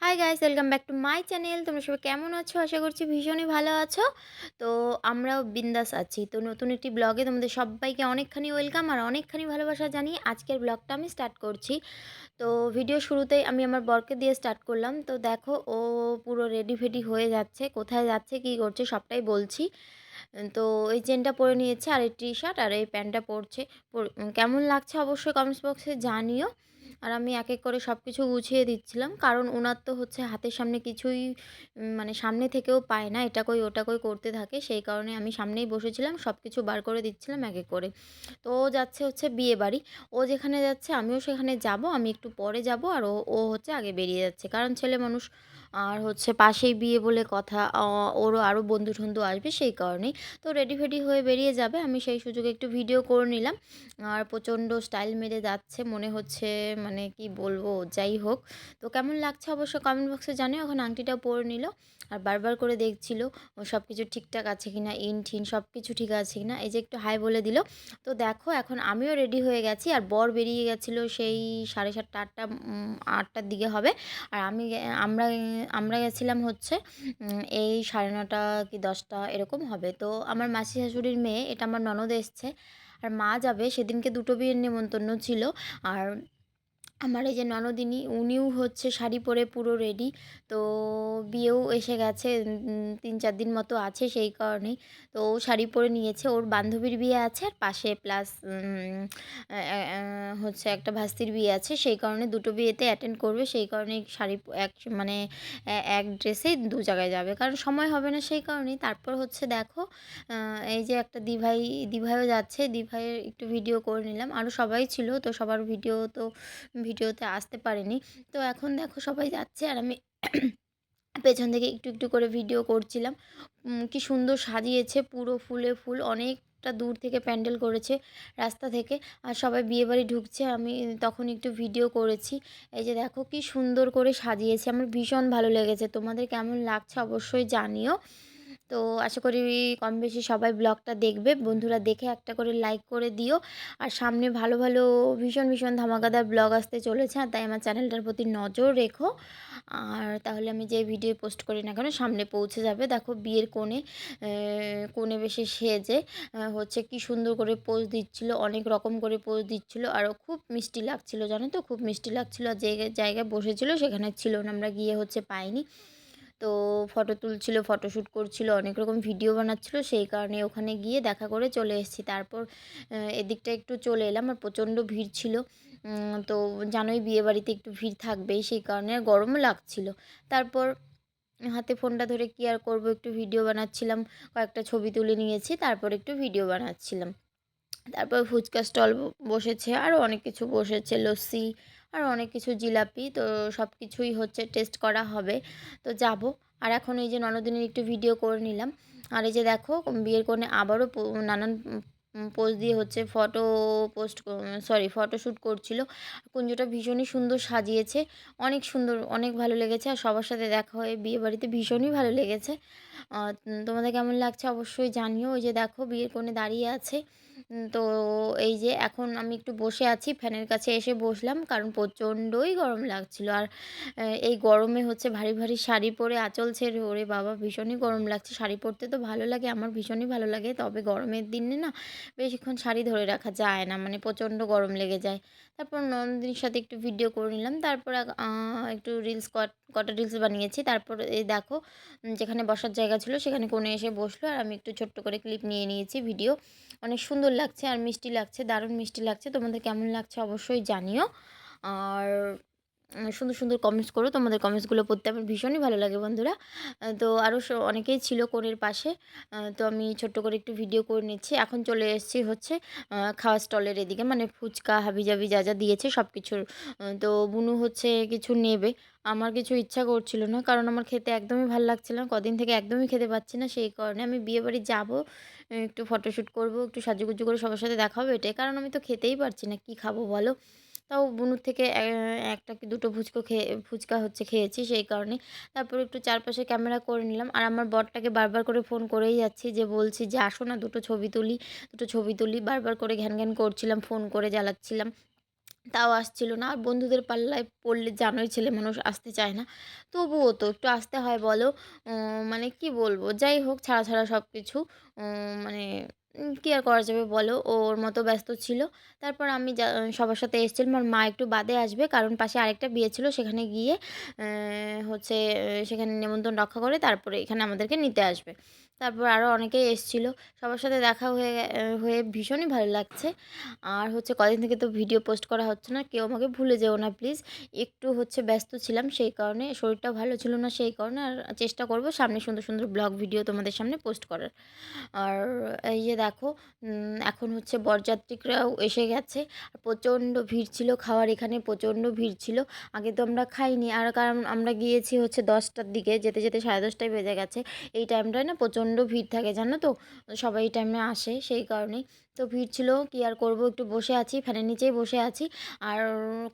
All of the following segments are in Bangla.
Hi guys welcome back to my channel তোমরা সবাই কেমন আছো? আশা করছি ভীষণই ভালো আছো। তো আমরাও বিন্দাস আছি। তো নতুন একটি ব্লগে তোমাদের সবাইকে অনেকখানি ওয়েলকাম আর অনেকখানি ভালোবাসা জানিয়ে আজকের ব্লগটা আমি স্টার্ট করছি। তো ভিডিও শুরুতেই আমি আমার বরকে দিয়ে স্টার্ট করলাম। তো দেখো, ও পুরো রেডি ফেডি হয়ে যাচ্ছে। কোথায় যাচ্ছে, কী করছে, সবটাই বলছি। তো এই চেনটা পরে নিয়েছে, আর এই টি শার্ট আর এই প্যান্টটা পরছে। পর- কেমন লাগছে অবশ্যই কমেন্টস বক্সে জানিও। আর আমি এক এক করে সব কিছু গুছিয়ে দিচ্ছিলাম। কারণ ওনার তো হচ্ছে হাতের সামনে কিছুই মানে সামনে থেকেও পায় না। এটা কই, ওটা কই করতে থাকে। সেই কারণে আমি সামনেই বসেছিলাম সব কিছু বার করে দিচ্ছিলাম এক এক করে। তো ও যাচ্ছে হচ্ছে বিয়ে বাড়ি। ও যেখানে যাচ্ছে আমিও সেখানে যাব, আমি একটু পরে যাব আর ও ও হচ্ছে আগে বেরিয়ে যাচ্ছে। কারণ ছেলে মানুষ আর হচ্ছে পাশেই বিয়ে বলে কথা ওরও আরও বন্ধু টন্ধু আসবে সেই কারণেই। তো রেডি ফেডি হয়ে বেরিয়ে যাবে, আমি সেই সুযোগে একটু ভিডিও করে নিলাম। আর প্রচণ্ড স্টাইল মেরে যাচ্ছে, মনে হচ্ছে মানে কি বলব, যাই হোক। তো কেমন লাগছে অবশ্য কমেন্ট বক্সে জানিও, এখন আংটিটা পরে নিল। আর বারবার করে দেখছিল সব কিছু ঠিকঠাক আছে কি না ইন ঠিন সব কিছু ঠিক আছে কি না এই যে একটু হাই বলে দিল। তো দেখো, এখন আমিও রেডি হয়ে গেছি, আর বর বেরিয়ে গেছিল সেই সাড়ে সাতটা আটটা আটটার দিকে হবে। আর আমি, আমরা আমরা গেছিলাম হচ্ছে এই সাড়ে নটা কি দশটা এরকম হবে। তো আমার মাসি শাশুড়ির মেয়ে, এটা আমার ননদ এসছে। আর মা যাবে, সেদিনকে দুটো বিয়ের নেমন্তন্ন ছিল। আর আমার এই যে ননদিনী, উনিও হচ্ছে শাড়ি পরে পুরো রেডি তো বিয়েও এসে গেছে তিন চার দিন মতো আছে সেই কারণেই। তো ও শাড়ি পরে নিয়েছে, ওর বান্ধবীর বিয়ে আছে আর পাশে প্লাস হচ্ছে একটা ভাস্তির বিয়ে আছে, সেই কারণে দুটো বিয়েতে অ্যাটেন্ড করবে, সেই কারণে শাড়ি এক মানে এক ড্রেসেই দু জায়গায় যাবে। কারণ সময় হবে না সেই কারণেই। তারপর হচ্ছে দেখো এই যে একটা দিভাই, দিভাইও যাচ্ছে, দিভাইয়ের একটু ভিডিও করে নিলাম। আরও সবাই ছিল, তো সবার ভিডিও তো ভিডিওতে আসতে পারেনি। তো এখন দেখো সবাই যাচ্ছে আর আমি পেছন থেকে একটু একটু করে ভিডিও করছিলাম। কি সুন্দর সাজিয়েছে পুরো ফুলে ফুল, অনেকটা দূর থেকে প্যান্ডেল করেছে রাস্তা থেকে আর সবাই বিয়েবাড়ি ঢুকছে। আমি তখন একটু ভিডিও করেছি। এই যে দেখো কি সুন্দর করে সাজিয়েছে, আমার ভীষণ ভালো লেগেছে। তোমাদের কেমন লাগছে অবশ্যই জানিও। তো আশা করি কম বেশি সবাই ব্লগটা দেখবে। বন্ধুরা দেখে একটা করে লাইক করে দিও। আর সামনে ভালো ভালো ভীষণ ভীষণ ধামাকাদার ব্লগ আসতে চলেছে, আর তাই আমার চ্যানেলটার প্রতি নজর রেখো। আর তাহলে আমি যে ভিডিও পোস্ট করি না কেন, সামনে পৌঁছে যাবে। দেখো বিয়ের কোণে কোণে বেশি সেজে হচ্ছে কি সুন্দর করে পোজ দিচ্ছিল, অনেক রকম করে পোজ দিচ্ছিল আরও খুব মিষ্টি লাগছিল, জানো তো? খুব মিষ্টি লাগছিল, আর যে জায়গায় বসেছিল সেখানে ছিল না, আমরা গিয়ে হচ্ছে পাইনি। তো ফটো তুলছিল ফটোশ্যুট করছিল, অনেক রকম ভিডিও বানাচ্ছিল, সেই কারণে ওখানে গিয়ে দেখা করে চলে এসেছি। তারপর এদিকটা একটু চলে এলাম আর প্রচণ্ড ভিড় ছিল। তো জানোই বিয়ে বাড়িতে একটু ভিড় থাকবেই, সেই কারণে গরমও লাগছিল। তারপর হাতে ফোনটা ধরে কি আর করব, একটু ভিডিও বানাচ্ছিলাম, কয়েকটা ছবি তুলে নিয়েছি, তারপর একটু ভিডিও বানাচ্ছিলাম। তারপর ফুচকা স্টল বসেছে আরও অনেক কিছু বসেছে, লস্যি আর অনেক কিছু জিলাপি। তো সব কিছুই হচ্ছে টেস্ট করা হবে। তো যাব। আর এখন এই যে ননদিনের একটু ভিডিও করে নিলাম। আর এই যে দেখো, বিয়ের কোণে আবারও নানান পোজ দিয়ে হচ্ছে ফটো পোস্ট সরি ফটোশ্যুট করছিল। কুঞ্জটা ভীষণই সুন্দর সাজিয়েছে। অনেক সুন্দর, অনেক ভালো লেগেছে। আর সবার সাথে দেখা হয়ে বিয়ে বাড়িতে ভীষণই ভালো লেগেছে। তোমাদের কেমন লাগছে অবশ্যই জানিও। ওই যে দেখো, বিয়ের কোণে দাঁড়িয়ে আছে। তো এই যে এখন আমি একটু বসে আছি, ফ্যানের কাছে এসে বসলাম কারণ প্রচণ্ডই গরম লাগছিল। আর এই গরমে হচ্ছে ভারী ভারী শাড়ি পরে আঁচল ছেড়ে, ওরে বাবা, ভীষণই গরম লাগছে। শাড়ি পরতে তো ভালো লাগে, আমার ভীষণই ভালো লাগে। তবে গরমের দিনে না বেশিক্ষণ শাড়ি ধরে রাখা যায় না মানে প্রচণ্ড গরম লেগে যায়। তারপর নন্দিনীর সাথে একটু ভিডিও করে নিলাম। তারপর একটু রিলস কটা রিলস বানিয়েছি। তারপর এই দেখো যেখানে বসার জায়গা ছিল সেখানে কোণে এসে বসল। আর আমি একটু ছোট্ট করে ক্লিপ নিয়ে নিয়েছি ভিডিও অনেক সুন্দর লাগছে আর মিষ্টি লাগছে দারুণ মিষ্টি লাগছে। তোমাদের কেমন লাগছে অবশ্যই জানিও। আর সুন্দর সুন্দর কমেন্টস করো। তোমাদের কমেন্টসগুলো পড়তে আমার ভীষণই ভালো লাগে বন্ধুরা। তো আরও অনেকেই ছিল কোণের পাশে। তো আমি ছোট্ট করে একটু ভিডিও করে নিচ্ছি। এখন চলে এসেছি হচ্ছে খাওয়া স্টলের এদিকে। মানে ফুচকা, হাবিজাবি যা যা দিয়েছে সব কিছুর তো বুনু হচ্ছে কিছু নেবে। আমার কিছু ইচ্ছা করছিল না, কারণ আমার খেতে একদমই ভালো লাগছিল না। কদিন থেকে একদমই খেতে পাচ্ছি না, সেই কারণে আমি বিয়ে বাড়ি যাব। একটু ফটোশ্যুট করব, একটু সাজুগুজু করে সবার সাথে দেখা হবে এটাই। কারণ আমি তো খেতেই পারছি না, কি খাব বলো? তাও বুনুর থেকে একটা কি দুটো ফুচকো খেয়ে ফুচকা হচ্ছে খেয়েছি সেই কারণে। তারপর একটু চারপাশে ক্যামেরা করে নিলাম। আর আমার বরটাকে বারবার করে ফোন করেই যাচ্ছি যে, বলছি যে, আসো না, দুটো ছবি তুলি, দুটো ছবি তুলি। বারবার করে ঘ্যান ঘ্যান করছিলাম, ফোন করে জ্বালাচ্ছিলাম। তাও আসছিল না। আর বন্ধুদের পাল্লায় পড়লে জানোই ছেলে মানুষ আসতে চায় না। তবুও তো একটু আসতে হয় বলো। মানে কি বলব? যাই হোক, ছাড়া ছাড়া সব কিছু মানে কি আর করা যাবে বলো? ওর মতো ব্যস্ত ছিল। তারপর আমি সবার সাথে এসেছিলাম। আর মা একটু বাদে আসবে, কারণ পাশে আরেকটা বিয়ে ছিল। সেখানে গিয়ে হচ্ছে সেখানে নিমন্ত্রণ রক্ষা করে তারপরে এখানে আমাদেরকে নিতে আসবে। তারপর আরও অনেকেই এসেছিল। সবার সাথে দেখা হয়ে হয়ে ভীষণই ভালো লাগছে। আর হচ্ছে, কদিন থেকে তো ভিডিও পোস্ট করা হচ্ছে না। কেউ আমাকে ভুলে যেও না, প্লিজ। একটু হচ্ছে ব্যস্ত ছিলাম সেই কারণে শরীরটা ভালো ছিল না সেই কারণে। আর চেষ্টা করব সামনে সুন্দর সুন্দর ব্লগ ভিডিও তোমাদের সামনে পোস্ট করার। আর এই যে দেখো এখন হচ্ছে বরযাত্রীরাও এসে গেছে। আর প্রচণ্ড ভিড় ছিল, খাওয়ার এখানে প্রচণ্ড ভিড় ছিল। আগে তো আমরা খাইনি, আর কারণ আমরা গিয়েছি হচ্ছে দশটার দিকে, যেতে যেতে সাড়ে দশটায় বেজে গেছে। এই টাইমটায় না প্রচণ্ড ভিড় থাকে, জানো তো? সবাই এই টাইমে আসে সেই কারণেই। তো ভিড় ছিল, কি আর করব? একটু বসে আছি, ফ্যানের নিচেই বসে আছি। আর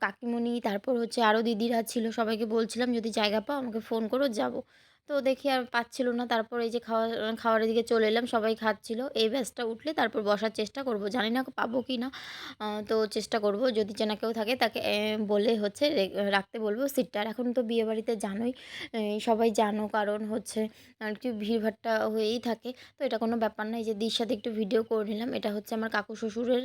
কাকিমণি, তারপর হচ্ছে আরও দিদিরা ছিল, সবাইকে বলছিলাম, যদি জায়গা পাও, আমাকে ফোন করো, যাব। তো দেখি আর পাচ্ছিল না। তারপর এই যে খাওয়া খাওয়ারের দিকে চলে এলাম, সবাই খাচ্ছিল। এই ব্যাচটা উঠলে তারপর বসার চেষ্টা করব। জানি না পাবো কি না। তো চেষ্টা করব। যদি চেনা কেউ থাকে তাকে বলে হচ্ছে রাখতে বলব সিটটা। আর এখন তো বিয়েবাড়িতে জানোই সবাই জানো কারণ হচ্ছে কি ভিড়ভাট্টা হয়েই থাকে। তো এটা কোনো ব্যাপার না। এই যে দির সাথে একটু ভিডিও করে নিলাম। এটা হচ্ছে আমার কাকু শ্বশুরের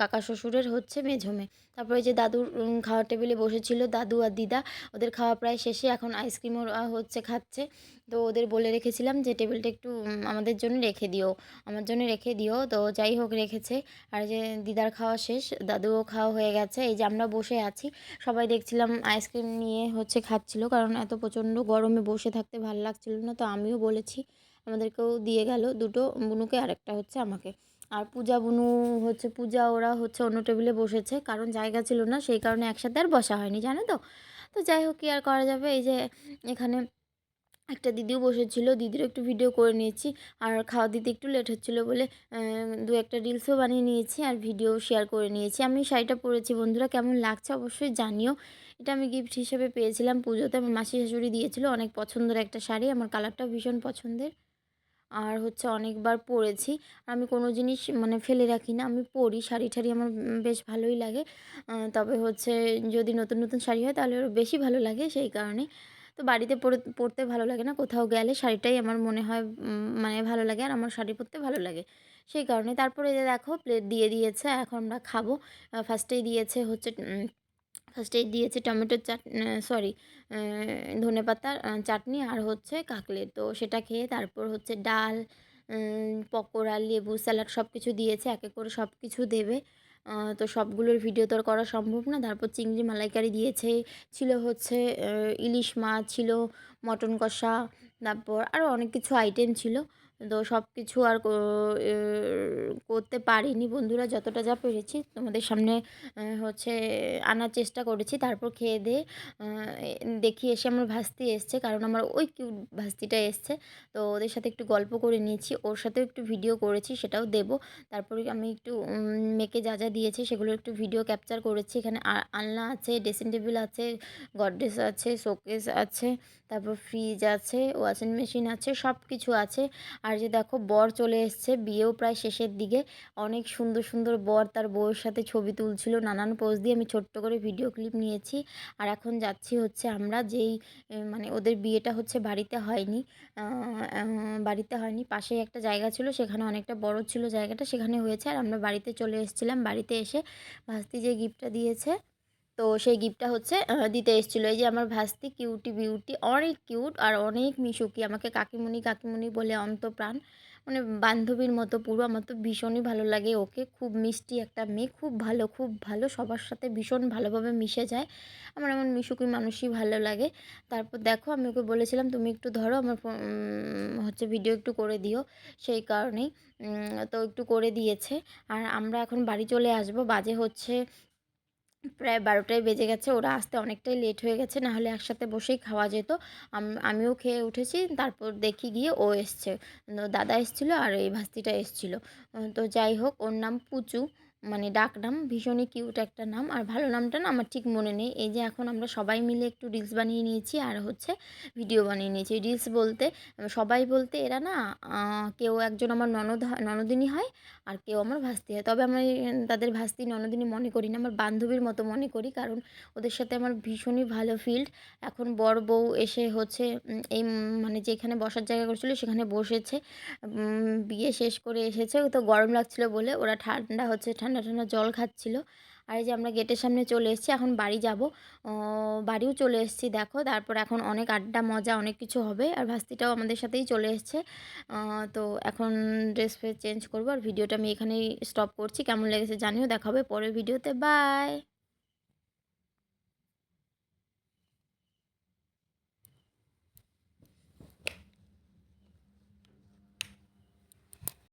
কাকা শ্বশুরের হচ্ছে মেঝমে তারপরে যে দাদুর খাওয়ার টেবিলে বসেছিল দাদু আর দিদা। ওদের খাওয়া প্রায় শেষে এখন আইসক্রিমও হচ্ছে খাচ্ছে। তো ওদের বলে রেখেছিলাম যে টেবিলটা একটু আমাদের জন্য রেখে দিও, আমার জন্য রেখে দিও। তো যাই হোক রেখেছে। আর যে দিদার খাওয়া শেষ, দাদুও খাওয়া হয়ে গেছে। এই যে আমরা বসে আছি, সবাই দেখছিলাম আইসক্রিম নিয়ে হচ্ছে খাচ্ছিল, কারণ এত প্রচণ্ড গরমে বসে থাকতে ভালো লাগছিল না। তো আমিও বলেছি, আমাদেরকেও দিয়ে গেল দুটো, বুনুকে আরেকটা হচ্ছে আমাকে। আর পূজা বুনু হচ্ছে, পূজা ওরা হচ্ছে অন্য টেবিলে বসেছে, কারণ জায়গা ছিল না, সেই কারণে একসাথে আর বসা হয়নি, জানো তো? তো যাই হোক, কি আর করা যাবে? এই যে এখানে একটা দিদিও বসেছিল, দিদিরও একটু ভিডিও করে নিয়েছি। আর খাওয়া দিতে একটু লেট হচ্ছিল বলে দু একটা রিলসও বানিয়ে নিয়েছি আর ভিডিও শেয়ার করে নিয়েছি। আমি শাড়িটা পরেছি, বন্ধুরা কেমন লাগছে অবশ্যই জানিও। এটা আমি গিফট হিসেবে পেয়েছিলাম পুজোতে, আমার মাসি শাশুড়ি দিয়েছিল অনেক পছন্দের একটা শাড়ি, আমার কালারটাও ভীষণ পছন্দের। আর হচ্ছে অনেকবার পরেছি আমি কোনো জিনিস মানে ফেলে রাখি না, আমি পরি, শাড়ি ঠাড়ি আমার বেশ ভালোই লাগে। তবে হচ্ছে যদি নতুন নতুন শাড়ি হয় তাহলে বেশি ভালো লাগে সেই কারণে। তো বাড়িতে পরে পরতে ভালো লাগে না। কোথাও গেলে শাড়িটাই আমার মনে হয় মানে ভালো লাগে আর আমার শাড়ি পরতে ভালো লাগে। সেই কারণে তারপরে যে দেখো প্লেট দিয়ে দিয়েছে এখন আমরা খাব। ফার্স্টেই দিয়েছে হচ্ছে ফার্স্টেই দিয়েছে টমেটোর চাট সরি ধনেপাতার আহ, চাটনি আর হচ্ছে কাকলেট। তো সেটা খেয়ে তারপর হচ্ছে ডাল পকোড়া লেবু স্যালাড সব কিছু দিয়েছে। এক করে সব কিছু দেবে। তো সবগুলোর ভিডিও তো আর করা সম্ভব না। তারপর চিংড়ি মালাইকারি দিয়েছে, ছিল হচ্ছে ইলিশ মাছ, ছিল মটন কষা, তারপর আরও অনেক কিছু আইটেম ছিল। তো সব কিছু আর করতে পারিনি বন্ধুরা যতটা যা পেরেছি। তোমাদের সামনে হচ্ছে আনার চেষ্টা করেছি। তারপর খেয়ে দিয়ে দেখি এসে আমার ভাস্তি এসছে, কারণ আমার ওই কিউট ভাস্তিটা এসছে। তো ওদের সাথে একটু গল্প করে নিয়েছি, ওর সাথেও একটু ভিডিও করেছি, সেটাও দেবো। তারপরে আমি একটু মেকে যা যা দিয়েছি সেগুলো একটু ভিডিও ক্যাপচার করেছি। এখানে আলনা আছে, ড্রেসিং টেবিল আছে, গডরেজ আছে, শোকেস আছে। তারপর ফ্রিজ আছে ওয়াশিং মেশিন আছে সব কিছু আছে। আর যে দেখো, বর চলে এসছে, বিয়েও প্রায় শেষের দিকে। অনেক সুন্দর সুন্দর বর তার বউয়ের সাথে ছবি তুলছিল, নানান পোজ দিয়ে। আমি ছোট্ট করে ভিডিও ক্লিপ নিয়েছি। আর এখন যাচ্ছি হচ্ছে আমরা, যেই মানে ওদের বিয়েটা হচ্ছে বাড়িতে হয়নি। বাড়িতে হয়নি পাশেই একটা জায়গা ছিল, সেখানে অনেকটা বড় ছিল জায়গাটা, সেখানে হয়েছে। আর আমরা বাড়িতে চলে এসেছিলাম, বাড়িতে এসে ভাস্তি যে গিফটটা দিয়েছে তো সেই গিফটটা হচ্ছে দিতে এসেছিল। এই যে আমার ভাস্তি কিউটি বিউটি অনেক কিউট আর অনেক মিশুকি। আমাকে কাকিমুনি কাকিমুনি বলে অন্তপ্রাণ। মানে বান্ধবীর মতো, পুরো আমার তো ভীষণই ভালো লাগে ওকে। খুব মিষ্টি একটা মেয়ে, খুব ভালো খুব ভালো, সবার সাথে ভীষণ ভালোভাবে মিশে যায়। আমার এমন মিশুকি মানুষই ভালো লাগে। তারপর দেখো, আমি ওকে বলেছিলাম, তুমি একটু ধরো, আমার হচ্ছে ভিডিও একটু করে দিও। সেই কারণেই তো একটু করে দিয়েছে। আর আমরা এখন বাড়ি চলে আসব। বাজে হচ্ছে প্রায় বারোটায় বেজে গেছে, ওরা আসতে অনেকটাই লেট হয়ে গেছে, না হলে একসাথে বসেই খাওয়া যেত। আমিও খেয়ে উঠেছি, তারপর দেখি গিয়ে ও এসছে। দাদা এসেছিল আর এই ভাস্তিটা এসেছিল। তো যাই হোক, ওর নাম পুচু। মানে ডাক নাম ভীষণই কিউট একটা নাম। আর ভালো নামটা না আমার ঠিক মনে নেই। এই যে এখন আমরা সবাই মিলে একটু রিলস বানিয়ে নিয়েছি, আর হচ্ছে ভিডিও বানিয়ে নিয়েছি। রিলস বলতে, সবাই বলতে এরা না কেউ একজন আমার ননদ ননদিনী হয়, আর কেউ আমার ভাস্তি হয়। তবে আমি তাদের ভাস্তি, ননদিনী মনে করি না, আমার বান্ধবীর মতো মনে করি। কারণ ওদের সাথে আমার ভীষণই ভালো ফিল্ড এখন বর বউ এসে হচ্ছে এই মানে যেখানে বসার জায়গা করছিল, সেখানে বসেছে। বিয়ে শেষ করে এসেছে। তো গরম লাগছিল বলে ওরা ঠান্ডা হচ্ছে ঠান্ডা ঠান্ডা জল খাচ্ছিল। আর এই যে আমরা গেটের সামনে চলে এসেছি, এখন বাড়ি যাব। বাড়িও চলে এসেছি, দেখো। তারপর এখন অনেক আড্ডা, মজা, অনেক কিছু হবে। আর ভাস্তিটাও আমাদের সাথেই চলে এসছে। তো এখন ড্রেস ফ্রেস চেঞ্জ করব। আর ভিডিওটা আমি এখানেই স্টপ করছি। কেমন লেগেছে জানিও দেখাবে পরের ভিডিওতে। বাই